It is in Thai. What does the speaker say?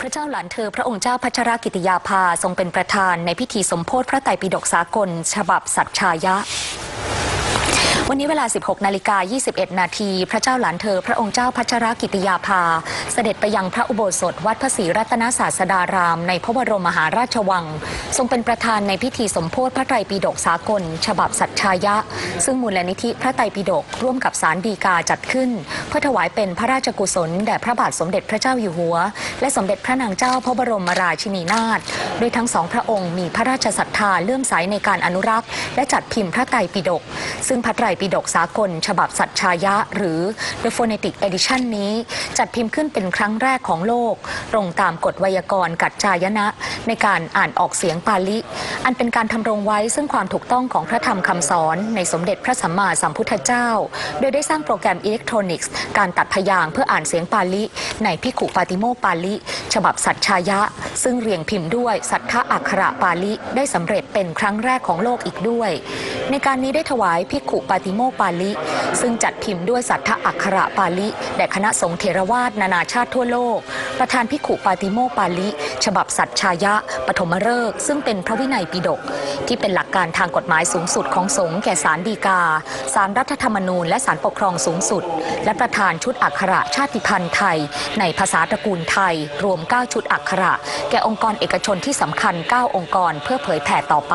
พระเจ้าหลานเธอพระองค์เจ้าพัชรกิติยาภาทรงเป็นประธานในพิธีสมโพธิพระไตรปิฎกสากล ฉบับสัจชายะ วันนี้เวลา 16 นาฬิกา 21 นาที พระเจ้าหลานเธอ พระองค์เจ้าพัชรกิติยาภา เสด็จไปยังพระอุโบสถ วัดพระศรีรัตนศาสดาราม ในพระบรมมหาราชวัง ทรงเป็นประธานในพิธีสมโพธิพระไตรปิฎกสากล ฉบับสัจชายะ ซึ่งมูลนิธิพระไตรปิฎกร่วมกับสารดีกาจัดขึ้น เพื่อถวายเป็นพระราชกุศลแด่พระบาทสมเด็จพระเจ้าอยู่หัว และสมเด็จพระนางเจ้าพระบรมราชินีนาถโดยทั้งสองพระองค์มีพระราชศรัทธาเลื่อมใสในการอนุรักษ์ และจัดพิมพ์พระไตรปิฎกซึ่งพระไตรปิฎกสากล ฉบับสัจชายะ หรือ The Phonetic Edition นี้ จัดพิมพ์ขึ้นเป็นครั้งแรกของโลก ตรงตามกฎไวยากรณ์กัจจายนะ ในการอ่านออกเสียงปาลิ อันเป็นการทำรงไว้ซึ่งความถูกต้องของพระธรรมคำสอน ในสมเด็จพระสัมมาสัมพุทธเจ้า โดยได้สร้างโปรแกรมอิเล็กทรอนิกส์การตัดพยางเพื่ออ่านเสียงปาลิ ในพิขุปาติโมปาลิ ฉบับสัจชายะ ซึ่งเรียงพิมพ์ด้วยสัทธอักขระปาลิได้สำเร็จเป็นครั้งแรกของโลกอีกด้วย ในการนี้ได้ถวายพิขุปาติโมปาลิ ซึ่งจัดพิมพ์ด้วยสัทธอักขระปาลิแด่คณะสงฆ์เทรวาสนานาชาติทั่วโลก ประธานพิขุปาติโมปาลิ ฉบับสัจชายะ ปฐมฤกษ์ซึ่งเป็นพระวินัยปิฎกที่เป็นหลักการทางกฎหมายสูงสุดของสงฆ์แก่ศาลฎีกาศาลรัฐธรรมนูญและศาลปกครองสูงสุด และประธานชุดอักขระชาติพันธ์ไทย ในภาษาตระกูลไทย รวม 9 ชุดอักขระ แก่องค์กรเอกชนที่สำคัญ 9 องค์กรเพื่อเผยแผ่ต่อไป